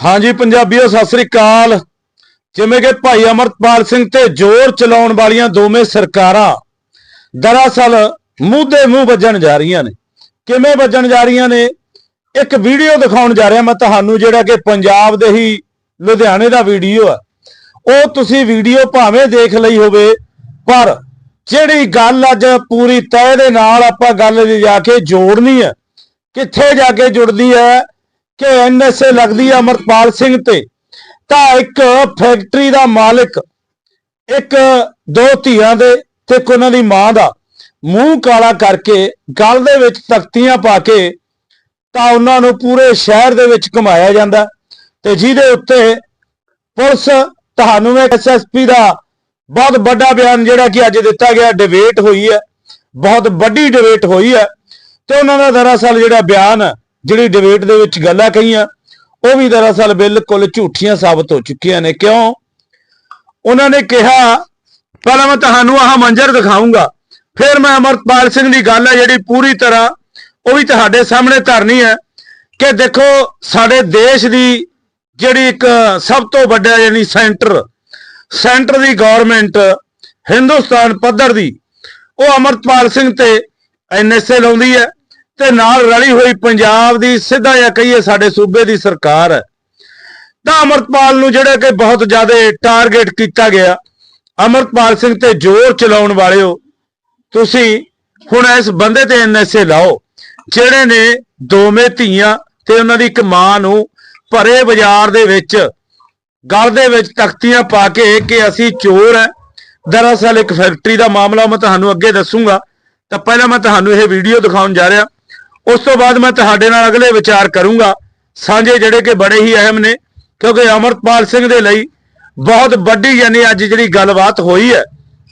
ਹਾਂਜੀ ਪੰਜਾਬੀਓ, ਸਤਿ ਸ੍ਰੀ ਅਕਾਲ। ਜਿਵੇਂ ਕਿ ਭਾਈ ਅਮਰਪਾਲ ਸਿੰਘ ਤੇ ਜ਼ੋਰ ਚਲਾਉਣ ਵਾਲੀਆਂ ਦੋਵੇਂ ਸਰਕਾਰਾਂ ਦਰਅਸਲ ਮੂੰਹ ਦੇ ਮੂੰਹ ਵੱਜਣ ਜਾ ਰਹੀਆਂ ਨੇ। ਕਿਵੇਂ ਵੱਜਣ ਜਾ ਰਹੀਆਂ ਨੇ? ਇੱਕ ਵੀਡੀਓ ਦਿਖਾਉਣ ਜਾ ਰਿਹਾ ਮੈਂ ਤੁਹਾਨੂੰ, ਜਿਹੜਾ ਕਿ ਪੰਜਾਬ ਦੇ ਹੀ ਲੁਧਿਆਣੇ ਦਾ ਵੀਡੀਓ ਹੈ ਉਹ ਤੁਸੀਂ ਵੀਡੀਓ ਭਾਵੇਂ ਦੇਖ ਲਈ ਹੋਵੇ, ਪਰ ਜਿਹੜੀ ਗੱਲ ਅੱਜ ਪੂਰੀ ਤਹਿ ਦੇ ਨਾਲ ਆਪਾਂ ਗੱਲ ਜਾ ਕੇ ਜੋੜਨੀ ਹੈ ਕਿੱਥੇ ਜਾ ਕੇ ਜੁੜਦੀ ਹੈ ਕਿ ਐਨਐਸਏ ਲੱਗਦੀ ਹੈ ਅਮਰਪਾਲ ਸਿੰਘ ਤੇ। ਤਾਂ ਇੱਕ ਫੈਕਟਰੀ ਦਾ ਮਾਲਕ, ਇੱਕ ਦੋ ਧੀਆਂ ਦੇ ਤੇ ਇੱਕ ਉਹਨਾਂ ਦੀ ਮਾਂ ਦਾ ਮੂੰਹ ਕਾਲਾ ਕਰਕੇ ਗਲ ਦੇ ਵਿੱਚ ਤਖਤੀਆਂ ਪਾ ਕੇ ਤਾਂ ਉਹਨਾਂ ਨੂੰ ਪੂਰੇ ਸ਼ਹਿਰ ਦੇ ਵਿੱਚ ਘੁਮਾਇਆ ਜਾਂਦਾ ਤੇ ਜਿਹਦੇ ਉੱਤੇ ਪੁਲਿਸ ਤੁਹਾਨੂੰ ਇੱਕ ਐਸਐਸਪੀ ਦਾ ਬਹੁਤ ਵੱਡਾ ਬਿਆਨ ਜਿਹੜਾ ਕਿ ਅੱਜ ਦਿੱਤਾ ਗਿਆ ਡਿਬੇਟ ਹੋਈ ਹੈ, ਬਹੁਤ ਵੱਡੀ ਡਿਬੇਟ ਹੋਈ ਹੈ ਤੇ ਉਹਨਾਂ ਦਾ ਦਰਅਸਲ ਜਿਹੜਾ ਬਿਆਨ ਜਿਹੜੀ ਡਿਬੇਟ ਦੇ ਵਿੱਚ ਗੱਲਾਂ ਕਹੀਆਂ, ਉਹ ਵੀ ਦਰਅਸਲ ਬਿਲਕੁਲ ਝੂਠੀਆਂ ਸਾਬਤ ਹੋ ਚੁੱਕੀਆਂ ਨੇ। ਕਿਉਂ? ਉਹਨਾਂ ਨੇ ਕਿਹਾ, ਪਹਿਲਾਂ ਮੈਂ ਤੁਹਾਨੂੰ ਆਹ ਮੰਜ਼ਰ ਦਿਖਾਉਂਗਾ ਫਿਰ ਮੈਂ ਅਮਰਪਾਲ ਸਿੰਘ ਦੀ ਗੱਲ ਹੈ, ਜਿਹੜੀ ਪੂਰੀ ਤਰ੍ਹਾਂ ਉਹ ਵੀ ਤੁਹਾਡੇ ਸਾਹਮਣੇ ਧਰਨੀ ਹੈ ਕਿ ਦੇਖੋ, ਸਾਡੇ ਦੇਸ਼ ਦੀ ਜਿਹੜੀ ਇੱਕ ਸਭ ਤੋਂ ਵੱਡਾ ਯਾਨੀ ਸੈਂਟਰ ਸੈਂਟਰ ਦੀ ਗਵਰਨਮੈਂਟ ਹਿੰਦੁਸਤਾਨ ਪੱਧਰ ਦੀ, ਉਹ ਅਮਰਪਾਲ ਸਿੰਘ ਤੇ ਐਨਐਸਏ ਲਾਉਂਦੀ ਹੈ। ਤੇ ਨਾਲ ਰਲੀ ਹੋਈ ਪੰਜਾਬ ਦੀ ਸਿੱਧਾ ਜਾਂ ਕਹੀਏ ਸਾਡੇ ਸੂਬੇ ਦੀ ਸਰਕਾਰ ਹੈ। ਤਾਂ ਅਮਰਪਾਲ ਨੂੰ ਜਿਹੜਾ ਕਿ ਬਹੁਤ ਜ਼ਿਆਦਾ ਟਾਰਗੇਟ ਕੀਤਾ ਗਿਆ। ਅਮਰਪਾਲ ਸਿੰਘ ਤੇ ਜ਼ੋਰ ਚਲਾਉਣ ਵਾਲਿਓ, ਤੁਸੀਂ ਹੁਣ ਇਸ ਬੰਦੇ ਤੇ ਐਨਐਸਏ ਲਾਓ, ਜਿਹੜੇ ਨੇ ਦੋਵੇਂ ਧੀਆਂ ਤੇ ਉਹਨਾਂ ਦੀ ਇੱਕ ਮਾਂ ਨੂੰ ਭਰੇ ਬਾਜ਼ਾਰ ਦੇ ਵਿੱਚ, ਗਲ ਦੇ ਵਿੱਚ ਤਖਤੀਆਂ ਪਾ ਕੇ ਕਿ ਅਸੀਂ ਚੋਰ ਹੈ। ਦਰਅਸਲ ਇੱਕ ਫੈਕਟਰੀ ਦਾ ਮਾਮਲਾ ਮੈਂ ਤੁਹਾਨੂੰ ਅੱਗੇ ਦੱਸੂਗਾ। ਤਾਂ ਪਹਿਲਾਂ ਮੈਂ ਤੁਹਾਨੂੰ ਇਹ ਵੀਡੀਓ ਦਿਖਾਉਣ ਜਾ ਰਿਹਾ। ਉਸ ਤੋਂ ਬਾਅਦ ਮੈਂ ਤੁਹਾਡੇ ਨਾਲ ਅਗਲੇ ਵਿਚਾਰ ਕਰੂੰਗਾ। ਸਾਂਝੇ ਜਿਹੜੇ ਕਿ ਬੜੇ ਹੀ ਅਹਿਮ ਨੇ, ਕਿਉਂਕਿ ਅਮਰਪਾਲ ਸਿੰਘ ਦੇ ਲਈ ਬਹੁਤ ਵੱਡੀ ਯਾਨੀ ਅੱਜ ਜਿਹੜੀ ਗੱਲਬਾਤ ਹੋਈ ਹੈ,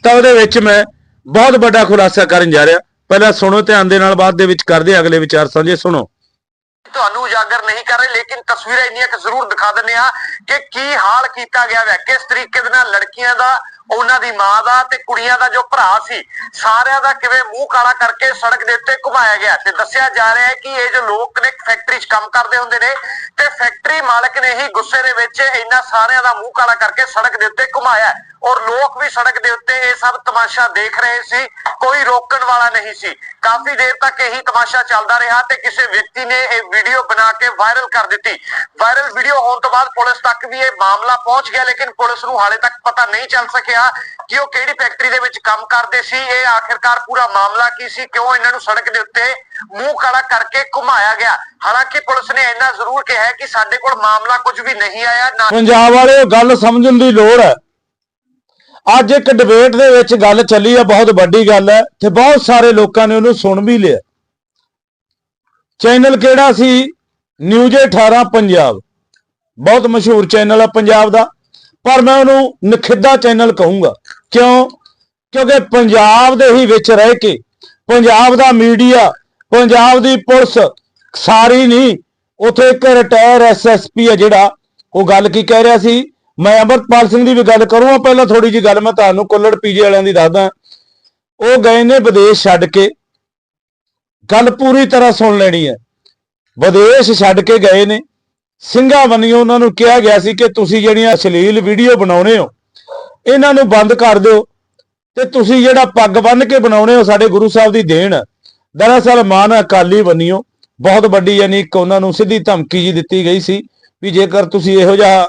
ਤਾਂ ਉਹਦੇ ਵਿੱਚ ਮੈਂ ਬਹੁਤ ਵੱਡਾ ਖੁਲਾਸਾ ਕਰਨ ਜਾ ਰਿਹਾ। ਪਹਿਲਾਂ ਸੁਣੋ, ਧਿਆਨ ਦੇ ਨਾਲ ਬਾਅਦ ਦੇ ਵਿੱਚ ਕਰਦੇ ਹਾਂ ਅਗਲੇ ਵਿਚਾਰ ਸਾਂਝੇ, ਸੁਣੋ। ਤੁਹਾਨੂੰ ਉਜਾਗਰ ਨਹੀਂ ਕਰ ਰਹੇ, ਲੇਕਿਨ ਤਸਵੀਰਾਂ ਇੰਨੀਆਂ ਕਿ ਜ਼ਰੂਰ ਦਿਖਾ ਦਿੰਨੇ ਆ ਕਿ ਕੀ ਹਾਲ ਕੀਤਾ ਗਿਆ ਹੈ ਕਿਸ ਤਰੀਕੇ ਦੇ ਨਾਲ ਲੜਕੀਆਂ ਦਾ ਉਹਨਾਂ ਦੀ ਮਾਂ ਦਾ ਤੇ ਕੁੜੀਆਂ ਦਾ ਜੋ ਭਰਾ ਸੀ, ਸਾਰਿਆਂ ਦਾ ਕਿਵੇਂ ਮੂੰਹ ਕਾਲਾ ਕਰਕੇ ਸੜਕ ਦੇ ਉੱਤੇ ਘੁਮਾਇਆ ਗਿਆ ਤੇ ਦੱਸਿਆ ਜਾ ਰਿਹਾ ਹੈ ਕਿ ਇਹ ਜੋ ਲੋਕ ਨੇ ਫੈਕਟਰੀ 'ਚ ਕੰਮ ਕਰਦੇ ਹੁੰਦੇ ਨੇ ਤੇ ਫੈਕਟਰੀ ਮਾਲਕ ਨੇ ਹੀ ਗੁੱਸੇ ਦੇ ਵਿੱਚ ਇਹਨਾਂ ਸਾਰਿਆਂ ਦਾ ਮੂੰਹ ਕਾਲਾ ਕਰਕੇ ਸੜਕ ਦੇ ਉੱਤੇ ਘੁਮਾਇਆ ਔਰ ਲੋਕ ਵੀ ਸੜਕ ਦੇ ਉੱਤੇ ਇਹ ਸਭ ਤਮਾਸ਼ਾ ਦੇਖ ਰਹੇ ਸੀ। ਕੋਈ ਰੋਕਣ ਵਾਲਾ ਨਹੀਂ ਸੀ। ਕਾਫੀ ਦੇਰ ਤੱਕ ਇਹੀ ਤਮਾਸ਼ਾ ਚੱਲਦਾ ਰਿਹਾ ਤੇ ਕਿਸੇ ਵਿਅਕਤੀ ਨੇ ਇਹ ਵੀਡੀਓ ਬਣਾ ਕੇ ਵਾਇਰਲ ਕਰ ਦਿੱਤੀ। ਵਾਇਰਲ ਵੀਡੀਓ ਹੋਣ ਤੋਂ ਬਾਅਦ ਪੁਲਿਸ ਤੱਕ ਵੀ ਇਹ ਮਾਮਲਾ ਪਹੁੰਚ ਗਿਆ, ਲੇਕਿਨ ਪੁਲਿਸ ਨੂੰ ਹਾਲੇ ਤੱਕ ਪਤਾ ਨਹੀਂ ਚੱਲ ਸਕਿਆ ਕਿ ਉਹ ਕਿਹੜੀ ਫੈਕਟਰੀ ਦੇ ਵਿੱਚ ਕੰਮ ਕਰਦੇ ਸੀ। ਇਹ ਆਖਿਰਕਾਰ ਪੂਰਾ ਮਾਮਲਾ ਕੀ ਸੀ? ਕਿਉਂ ਇਹਨਾਂ ਨੂੰ ਸੜਕ ਦੇ ਉੱਤੇ ਮੂੰਹ ਕਾਲਾ ਕਰਕੇ ਘੁਮਾਇਆ ਗਿਆ? ਹਾਲਾਂਕਿ ਪੁਲਿਸ ਨੇ ਇੰਨਾ ਜ਼ਰੂਰ ਕਿਹਾ ਕਿ ਸਾਡੇ ਕੋਲ ਮਾਮਲਾ ਕੁਝ ਵੀ ਨਹੀਂ ਆਇਆ ਪੰਜਾਬ ਵਾਲੇ, ਗੱਲ ਸਮਝਣ ਦੀ ਲੋੜ ਹੈ। ਅੱਜ ਇੱਕ ਡਿਬੇਟ ਦੇ ਵਿੱਚ ਗੱਲ ਚੱਲੀ ਆ, ਬਹੁਤ ਵੱਡੀ ਗੱਲ ਹੈ ਤੇ ਬਹੁਤ ਸਾਰੇ ਲੋਕਾਂ ਨੇ ਉਹਨੂੰ ਸੁਣ ਵੀ ਲਿਆ। ਚੈਨਲ ਕਿਹੜਾ ਸੀ? ਨਿਊਜ਼ 18 ਪੰਜਾਬ। ਬਹੁਤ ਮਸ਼ਹੂਰ ਚੈਨਲ ਹੈ ਪੰਜਾਬ ਦਾ। ਪਰ ਮੈਂ ਉਹਨੂੰ ਨਖਿੱਧਾ ਚੈਨਲ ਕਹੂੰਗਾ। ਕਿਉਂ? ਕਿਉਂਕਿ ਪੰਜਾਬ ਦੇ ਹੀ ਵਿੱਚ ਰਹਿ ਕੇ, ਪੰਜਾਬ ਦਾ ਮੀਡੀਆ, ਪੰਜਾਬ ਦੀ ਪੁਲਿਸ, ਸਾਰੀ ਨਹੀਂ, ਉਥੇ ਇੱਕ ਰਿਟਾਇਰ ਐਸਐਸਪੀ ਹੈ ਜਿਹੜਾ, ਉਹ ਗੱਲ ਕੀ ਕਹਿ ਰਿਹਾ ਸੀ? ਮੈਂ ਅਮਰਪਾਲ ਸਿੰਘ ਦੀ ਵੀ ਗੱਲ ਕਰੂੰਗਾ, ਪਹਿਲਾਂ ਥੋੜੀ ਜੀ ਗੱਲ ਮੈਂ ਤੁਹਾਨੂੰ ਕੁੱਲੜ ਪੀਜੇ ਵਾਲਿਆਂ ਦੀ ਦੱਸਦਾ। ਉਹ ਗਏ ਨੇ ਵਿਦੇਸ਼ ਛੱਡ ਕੇ। ਗੱਲ ਪੂਰੀ ਤਰ੍ਹਾਂ ਸੁਣ ਲੈਣੀ ਹੈ। ਵਿਦੇਸ਼ ਛੱਡ ਕੇ ਗਏ ਨੇ। ਸਿੰਘਾਂ ਬੰਨਿਓ ਉਹਨਾਂ ਨੂੰ ਕਿਹਾ ਗਿਆ ਸੀ ਕਿ ਤੁਸੀਂ ਜਿਹੜੀਆਂ ਅਸ਼ਲੀਲ ਵੀਡੀਓ ਬਣਾਉਣੇ ਹੋ, ਇਹਨਾਂ ਨੂੰ ਬੰਦ ਕਰ ਦਿਓ ਤੇ ਤੁਸੀਂ ਜਿਹੜਾ ਪੱਗ ਬੰਨ ਕੇ ਬਣਾਉਣੇ ਹੋ ਸਾਡੇ ਗੁਰੂ ਸਾਹਿਬ ਦੀ ਦੇਣ, ਦਰਅਸਲ ਮਾਨ ਅਕਾਲੀ ਬੰਨਿਓ ਬਹੁਤ ਵੱਡੀ ਯਾਨੀ ਇੱਕ ਉਹਨਾਂ ਨੂੰ ਸਿੱਧੀ ਧਮਕੀ ਜੀ ਦਿੱਤੀ ਗਈ ਸੀ ਵੀ ਜੇਕਰ ਤੁਸੀਂ ਇਹੋ ਜਿਹਾ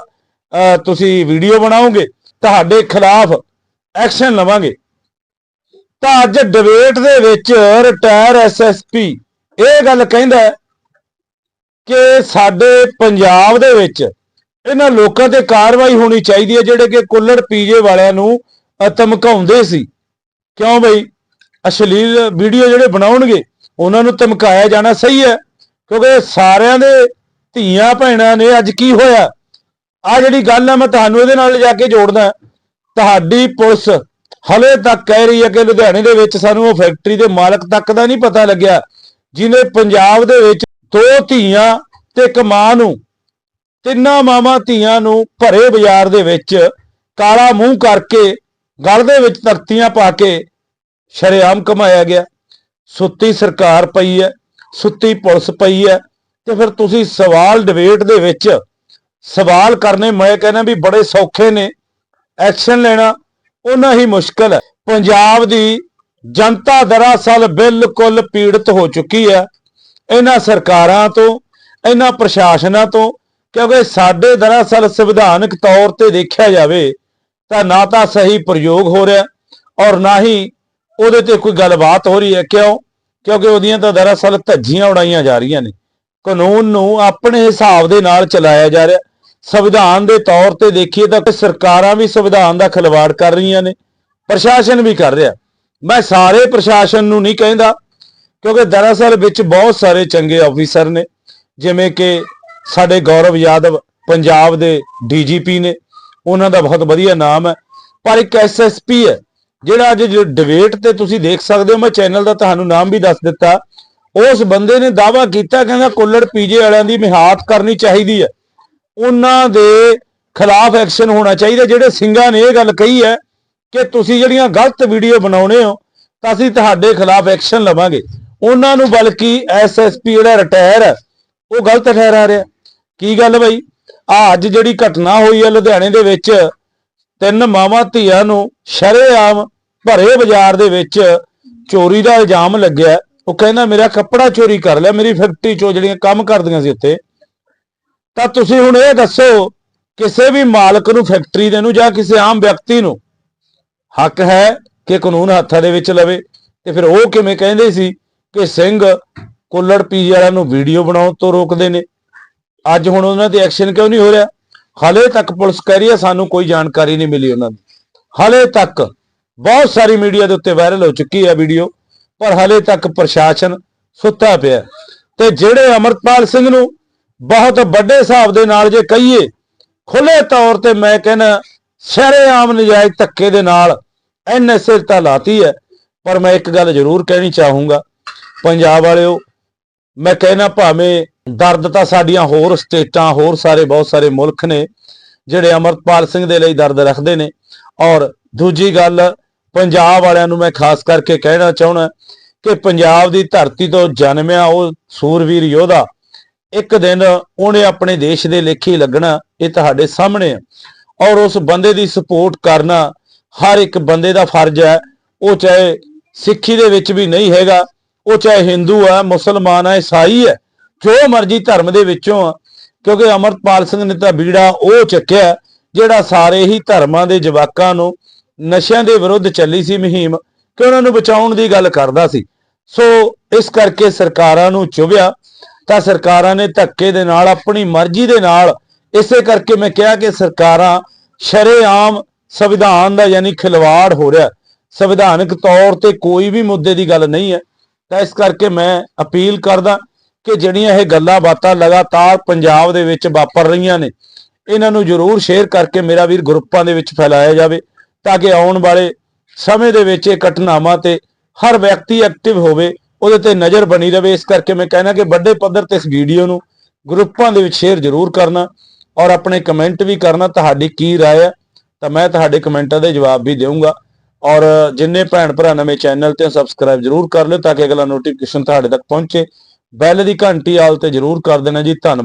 ਤੁਸੀਂ ਵੀਡੀਓ ਬਣਾਓਗੇ, ਤੁਹਾਡੇ ਖਿਲਾਫ ਐਕਸ਼ਨ ਲਵਾਂਗੇ। ਤਾਂ ਅੱਜ ਡਿਬੇਟ ਦੇ ਵਿੱਚ ਰਿਟਾਇਰ ਐਸਐਸਪੀ ਇਹ ਗੱਲ ਕਹਿੰਦਾ ਕਿ ਸਾਡੇ ਪੰਜਾਬ ਦੇ ਵਿੱਚ ਇਹਨਾਂ ਲੋਕਾਂ ਤੇ ਕਾਰਵਾਈ ਹੋਣੀ ਚਾਹੀਦੀ ਹੈ, ਜਿਹੜੇ ਕਿ ਕੁੱਲੜ ਪੀਜੇ ਵਾਲਿਆਂ ਨੂੰ ਧਮਕਾਉਂਦੇ ਸੀ। ਕਿਉਂ ਬਈ? ਅਸ਼ਲੀਲ ਵੀਡੀਓ ਜਿਹੜੇ ਬਣਾਉਣਗੇ, ਉਹਨਾਂ ਨੂੰ ਧਮਕਾਇਆ ਜਾਣਾ ਸਹੀ ਹੈ, ਕਿਉਂਕਿ ਸਾਰਿਆਂ ਦੇ ਧੀਆਂ ਭੈਣਾਂ ਨੇ ਅੱਜ ਕੀ ਹੋਇਆ? ਆ ਜਿਹੜੀ ਗੱਲ ਹੈ ਮੈਂ ਤੁਹਾਨੂੰ ਇਹਦੇ ਨਾਲ ਜਾ ਕੇ ਜੋੜਦਾ। ਤੁਹਾਡੀ ਪੁਲਿਸ ਹਲੇ ਤੱਕ ਕਹਿ ਰਹੀ ਹੈ ਕਿ ਲੁਧਿਆਣੇ ਦੇ ਵਿੱਚ ਸਾਨੂੰ ਉਹ ਫੈਕਟਰੀ ਦੇ ਮਾਲਕ ਤੱਕ ਦਾ ਨਹੀਂ ਪਤਾ ਲੱਗਿਆ ਜਿਨੇ ਪੰਜਾਬ ਦੇ ਵਿੱਚ ਦੋ ਧੀਆਂ ਤੇ ਇੱਕ ਮਾਂ ਨੂੰ, ਤਿੰਨਾਂ ਮਾਵਾਂ ਧੀਆਂ ਨੂੰ ਭਰੇ ਬਾਜ਼ਾਰ ਦੇ ਵਿੱਚ ਕਾਲਾ ਮੂੰਹ ਕਰਕੇ ਗਲ ਦੇ ਵਿੱਚ ਧਰਤੀਆਂ ਪਾ ਕੇ ਸ਼ਰੇਆਮ ਕਮਾਇਆ ਗਿਆ। ਸੁੱਤੀ ਸਰਕਾਰ ਪਈ ਹੈ, ਸੁੱਤੀ ਪੁਲਿਸ ਪਈ ਹੈ ਤੇ ਫਿਰ ਤੁਸੀਂ ਸਵਾਲ ਡਿਬੇਟ ਦੇ ਵਿੱਚ ਸਵਾਲ ਕਰਨੇ, ਮੈਂ ਕਹਿੰਦਾ ਵੀ ਬੜੇ ਸੌਖੇ ਨੇ ਐਕਸ਼ਨ ਲੈਣਾ ਉਹਨਾਂ ਹੀ ਮੁਸ਼ਕਲ ਹੈ। ਪੰਜਾਬ ਦੀ ਜਨਤਾ ਦਰਅਸਲ ਬਿਲਕੁਲ ਪੀੜਤ ਹੋ ਚੁੱਕੀ ਹੈ, ਇਹਨਾਂ ਸਰਕਾਰਾਂ ਤੋਂ, ਇਹਨਾਂ ਪ੍ਰਸ਼ਾਸਨਾਂ ਤੋਂ, ਕਿਉਂਕਿ ਸਾਡੇ ਦਰਅਸਲ ਸੰਵਿਧਾਨਕ ਤੌਰ ਤੇ ਦੇਖਿਆ ਜਾਵੇ, ਤਾਂ ਨਾ ਤਾਂ ਸਹੀ ਪ੍ਰਯੋਗ ਹੋ ਰਿਹਾ, ਔਰ ਨਾ ਹੀ ਉਹਦੇ ਤੇ ਕੋਈ ਗੱਲਬਾਤ ਹੋ ਰਹੀ ਹੈ। ਕਿਉਂ? ਕਿਉਂਕਿ ਉਹਦੀਆਂ ਤਾਂ ਦਰਅਸਲ ਧੱਜੀਆਂ ਉਡਾਈਆਂ ਜਾ ਰਹੀਆਂ ਨੇ। ਕਾਨੂੰਨ ਨੂੰ ਆਪਣੇ ਹਿਸਾਬ ਦੇ ਨਾਲ ਚਲਾਇਆ ਜਾ ਰਿਹਾ। ਸੰਵਿਧਾਨ ਦੇ ਤੌਰ ਤੇ ਦੇਖੀਏ ਤਾਂ ਸਰਕਾਰਾਂ ਵੀ ਸੰਵਿਧਾਨ ਦਾ ਖਿਲਵਾੜ ਕਰ ਰਹੀਆਂ ਨੇ, ਪ੍ਰਸ਼ਾਸਨ ਵੀ ਕਰ ਰਿਹਾ। ਮੈਂ ਸਾਰੇ ਪ੍ਰਸ਼ਾਸਨ ਨੂੰ ਨਹੀਂ ਕਹਿੰਦਾ, ਕਿਉਂਕਿ ਦਰਅਸਲ ਵਿੱਚ ਬਹੁਤ ਸਾਰੇ ਚੰਗੇ ਅਫੀਸਰ ਨੇ, ਜਿਵੇਂ ਕਿ ਸਾਡੇ ਗੌਰਵ ਯਾਦਵ ਪੰਜਾਬ ਦੇ ਡੀਜੀਪੀ ਨੇ, ਉਹਨਾਂ ਦਾ ਬਹੁਤ ਵਧੀਆ ਨਾਮ ਹੈ। ਪਰ ਇੱਕ ਐਸਐਸਪੀ ਹੈ, ਜਿਹੜਾ ਅੱਜ ਡਿਬੇਟ ਤੇ ਤੁਸੀਂ ਦੇਖ ਸਕਦੇ ਹੋ, ਮੈਂ ਚੈਨਲ ਦਾ ਤੁਹਾਨੂੰ ਨਾਮ ਵੀ ਦੱਸ ਦਿੱਤਾ। ਉਸ ਬੰਦੇ ਨੇ ਦਾਵਾ ਕੀਤਾ, ਕਹਿੰਦਾ ਕੁੱਲੜ ਪੀਜੇ ਵਾਲਿਆਂ ਦੀ ਮਿਹਾਤ ਕਰਨੀ ਚਾਹੀਦੀ ਹੈ। ਉਹਨਾਂ ਦੇ ਖਿਲਾਫ ਐਕਸ਼ਨ ਹੋਣਾ ਚਾਹੀਦਾ। ਜਿਹੜੇ ਸਿੰਘਾਂ ਨੇ ਇਹ ਗੱਲ ਕਹੀ ਹੈ ਕਿ ਤੁਸੀਂ ਜਿਹੜੀਆਂ ਗਲਤ ਵੀਡੀਓ ਬਣਾਉਣੇ ਹੋ, ਤਾਂ ਅਸੀਂ ਤੁਹਾਡੇ ਖਿਲਾਫ ਐਕਸ਼ਨ ਲਵਾਂਗੇ। ਉਹਨਾਂ ਨੂੰ ਬਲਕਿ ਐਸਐਸਪੀ ਜਿਹੜਾ ਰਿਟਾਇਰ ਹੈ, ਉਹ ਗਲਤ ਠਹਿਰਾ ਰਿਹਾ। ਕੀ ਗੱਲ ਬਈ? ਆ ਅੱਜ ਜਿਹੜੀ ਘਟਨਾ ਹੋਈ ਹੈ ਲੁਧਿਆਣੇ ਦੇ ਵਿੱਚ, ਤਿੰਨ ਮਾਵਾਂ ਧੀਆਂ ਨੂੰ ਸ਼ਰੇਆਮ ਭਰੇ ਬਾਜ਼ਾਰ ਦੇ ਵਿੱਚ ਚੋਰੀ ਦਾ ਇਲਜ਼ਾਮ ਲੱਗਿਆ। ਉਹ ਕਹਿੰਦਾ, ਮੇਰਾ ਕੱਪੜਾ ਚੋਰੀ ਕਰ ਲਿਆ, ਮੇਰੀ ਫੈਕਟਰੀ ਚੋਂ ਜਿਹੜੀਆਂ ਕੰਮ ਕਰਦੀਆਂ ਸੀ ਉੱਥੇ ਤਾਂ ਤੁਸੀਂ ਹੁਣ ਇਹ ਦੱਸੋ, ਕਿਸੇ ਵੀ ਮਾਲਕ ਨੂੰ ਫੈਕਟਰੀ ਦੇ ਨੂੰ ਜਾਂ ਕਿਸੇ ਆਮ ਵਿਅਕਤੀ ਨੂੰ ਹੱਕ ਹੈ ਕਿ ਕਾਨੂੰਨ ਹੱਥਾਂ ਦੇ ਵਿੱਚ ਲਵੇ? ਤੇ ਫਿਰ ਉਹ ਕਿਵੇਂ ਕਹਿੰਦੇ ਸੀ ਕਿ ਸਿੰਘ ਕੁੱਲੜ ਪੀਜੀ ਵਾਲਿਆਂ ਨੂੰ ਵੀਡੀਓ ਬਣਾਉਣ ਤੋਂ ਰੋਕਦੇ ਨੇ? ਅੱਜ ਹੁਣ ਉਹਨਾਂ ਤੇ ਐਕਸ਼ਨ ਕਿਉਂ ਨਹੀਂ ਹੋ ਰਿਹਾ? ਹਲੇ ਤੱਕ ਪੁਲਿਸ ਕਹਿ ਰਹੀ ਹੈ, ਸਾਨੂੰ ਕੋਈ ਜਾਣਕਾਰੀ ਨਹੀਂ ਮਿਲੀ ਉਹਨਾਂ ਦੀ। ਹਲੇ ਤੱਕ ਬਹੁਤ ਸਾਰੀ ਮੀਡੀਆ ਦੇ ਉੱਤੇ ਵਾਇਰਲ ਹੋ ਚੁੱਕੀ ਹੈ ਵੀਡੀਓ, ਪਰ ਹਲੇ ਤੱਕ ਪ੍ਰਸ਼ਾਸਨ ਸੁੱਤਾ ਪਿਆ ਤੇ ਜਿਹੜੇ ਅਮਰਪਾਲ ਸਿੰਘ ਨੂੰ ਬਹੁਤ ਵੱਡੇ ਹਿਸਾਬ ਦੇ ਨਾਲ ਜੇ ਕਹੀਏ ਖੁੱਲੇ ਤੌਰ ਤੇ ਮੈਂ ਕਹਿੰਦਾ ਸ਼ਰੇਆਮ ਨਜਾਇਜ਼ ਧੱਕੇ ਦੇ ਨਾਲ ਐਨਐਸਏ ਤਾਂ ਲਾਤੀ ਹੈ, ਪਰ ਮੈਂ ਇੱਕ ਗੱਲ ਜ਼ਰੂਰ ਕਹਿਣੀ ਚਾਹੂੰਗਾ। ਪੰਜਾਬ ਵਾਲਿਓ, ਮੈਂ ਕਹਿਣਾ ਭਾਵੇਂ ਦਰਦ ਤਾਂ ਸਾਡੀਆਂ ਹੋਰ ਸਟੇਟਾਂ, ਹੋਰ ਸਾਰੇ ਬਹੁਤ ਸਾਰੇ ਮੁਲਕ ਨੇ, ਜਿਹੜੇ ਅਮਰਪਾਲ ਸਿੰਘ ਦੇ ਲਈ ਦਰਦ ਰੱਖਦੇ ਨੇ। ਔਰ ਦੂਜੀ ਗੱਲ, ਪੰਜਾਬ ਵਾਲਿਆਂ ਨੂੰ ਮੈਂ ਖਾਸ ਕਰਕੇ ਕਹਿਣਾ ਚਾਹਣਾ ਕਿ ਪੰਜਾਬ ਦੀ ਧਰਤੀ ਤੋਂ ਜਨਮਿਆ ਉਹ ਸੂਰਵੀਰ ਯੋਧਾ ਇੱਕ ਦਿਨ ਉਹਨੇ ਆਪਣੇ ਦੇਸ਼ ਦੇ ਲੇਖੇ ਲੱਗਣਾ ਇਹ ਤੁਹਾਡੇ ਸਾਹਮਣੇ ਹੈ ਔਰ ਉਸ ਬੰਦੇ ਦੀ ਸਪੋਰਟ ਕਰਨਾ ਹਰ ਇੱਕ ਬੰਦੇ ਦਾ ਫਰਜ਼ ਹੈ। ਉਹ ਚਾਹੇ ਸਿੱਖੀ ਦੇ ਵਿੱਚ ਵੀ ਨਹੀਂ ਹੈਗਾ, ਉਹ ਚਾਹੇ ਹਿੰਦੂ ਹੈ ਮੁਸਲਮਾਨ ਹੈ ਈਸਾਈ ਹੈ ਜੋ ਮਰਜ਼ੀ ਧਰਮ ਦੇ ਵਿੱਚੋਂ ਆ। ਕਿਉਂਕਿ ਅਮਰਪਾਲ ਸਿੰਘ ਨੇ ਤਾਂ ਬੀੜਾ ਉਹ ਚੱਕਿਆ ਜਿਹੜਾ ਸਾਰੇ ਹੀ ਧਰਮਾਂ ਦੇ ਜਵਾਕਾਂ ਨੂੰ ਨਸ਼ਿਆਂ ਦੇ ਵਿਰੁੱਧ ਚੱਲੀ ਸੀ ਮੁਹਿੰਮ ਕਿ ਉਹਨਾਂ ਨੂੰ ਬਚਾਉਣ ਦੀ ਗੱਲ ਕਰਦਾ ਸੀ। ਸੋ ਇਸ ਕਰਕੇ ਸਰਕਾਰਾਂ ਨੂੰ ਚੁਭਿਆ। ਤਾਂ ਸਰਕਾਰਾਂ ਨੇ ਧੱਕੇ ਦੇ ਨਾਲ, ਆਪਣੀ ਮਰਜ਼ੀ ਦੇ ਨਾਲ ਇਸੇ ਕਰਕੇ ਮੈਂ ਕਿਹਾ ਕਿ ਸਰਕਾਰਾਂ ਸ਼ਰੇਆਮ ਸੰਵਿਧਾਨ ਦਾ ਯਾਨੀ ਖਿਲਵਾੜ ਹੋ ਰਿਹਾ। ਸੰਵਿਧਾਨਕ ਤੌਰ ਤੇ ਕੋਈ ਵੀ ਮੁੱਦੇ ਦੀ ਗੱਲ ਨਹੀਂ ਹੈ। ਤਾਂ ਇਸ ਕਰਕੇ ਮੈਂ ਅਪੀਲ ਕਰਦਾ ਕਿ ਜਿਹੜੀਆਂ ਇਹ ਗੱਲਾਂ ਬਾਤਾਂ ਲਗਾਤਾਰ ਪੰਜਾਬ ਦੇ ਵਿੱਚ ਵਾਪਰ ਰਹੀਆਂ ਨੇ, ਇਹਨਾਂ ਨੂੰ ਜਰੂਰ ਸ਼ੇਅਰ ਕਰਕੇ ਮੇਰਾ ਵੀਰ ਗਰੁੱਪਾਂ ਦੇ ਵਿੱਚ ਫੈਲਾਇਆ ਜਾਵੇ ਤਾਂ ਕਿ ਆਉਣ ਵਾਲੇ ਸਮੇਂ ਦੇ ਵਿੱਚ ਇਹ ਘਟਨਾਵਾਂ ਤੇ ਹਰ ਵਿਅਕਤੀ ਐਕਟਿਵ ਹੋਵੇ। ਉਹਦੇ ਤੇ ਨਜ਼ਰ ਬਣੀ ਰਵੇ ਇਸ ਕਰਕੇ ਮੈਂ ਕਹਿਣਾ ਕਿ ਵੱਡੇ ਪੱਧਰ ਤੇ ਇਸ ਵੀਡੀਓ ਨੂੰ ਗਰੁੱਪਾਂ ਦੇ ਵਿੱਚ ਸ਼ੇਅਰ ਜ਼ਰੂਰ ਕਰਨਾ ਔਰ ਆਪਣੇ ਕਮੈਂਟ ਵੀ ਕਰਨਾ ਤੁਹਾਡੀ ਕੀ رائے ਹੈ ਤਾਂ ਮੈਂ ਤੁਹਾਡੇ ਕਮੈਂਟਾਂ ਦੇ ਜਵਾਬ ਵੀ ਦੇਵਾਂਗਾ ਔਰ ਜਿੰਨੇ ਭੈਣ ਭਰਾ ਨਵੇਂ ਚੈਨਲ ਤੇ ਸਬਸਕ੍ਰਾਈਬ ਜ਼ਰੂਰ ਕਰ ਲਿਓ ਤਾਂ ਕਿ ਅਗਲਾ ਨੋਟੀਫਿਕੇਸ਼ਨ ਤੁਹਾਡੇ ਤੱਕ ਪਹੁੰਚੇ ਬੈਲ ਦੀ ਘੰਟੀ ਆਲ ਤੇ ਜ਼ਰੂਰ ਕਰ ਦੇਣਾ ਜੀ ਧੰਨਵਾਦ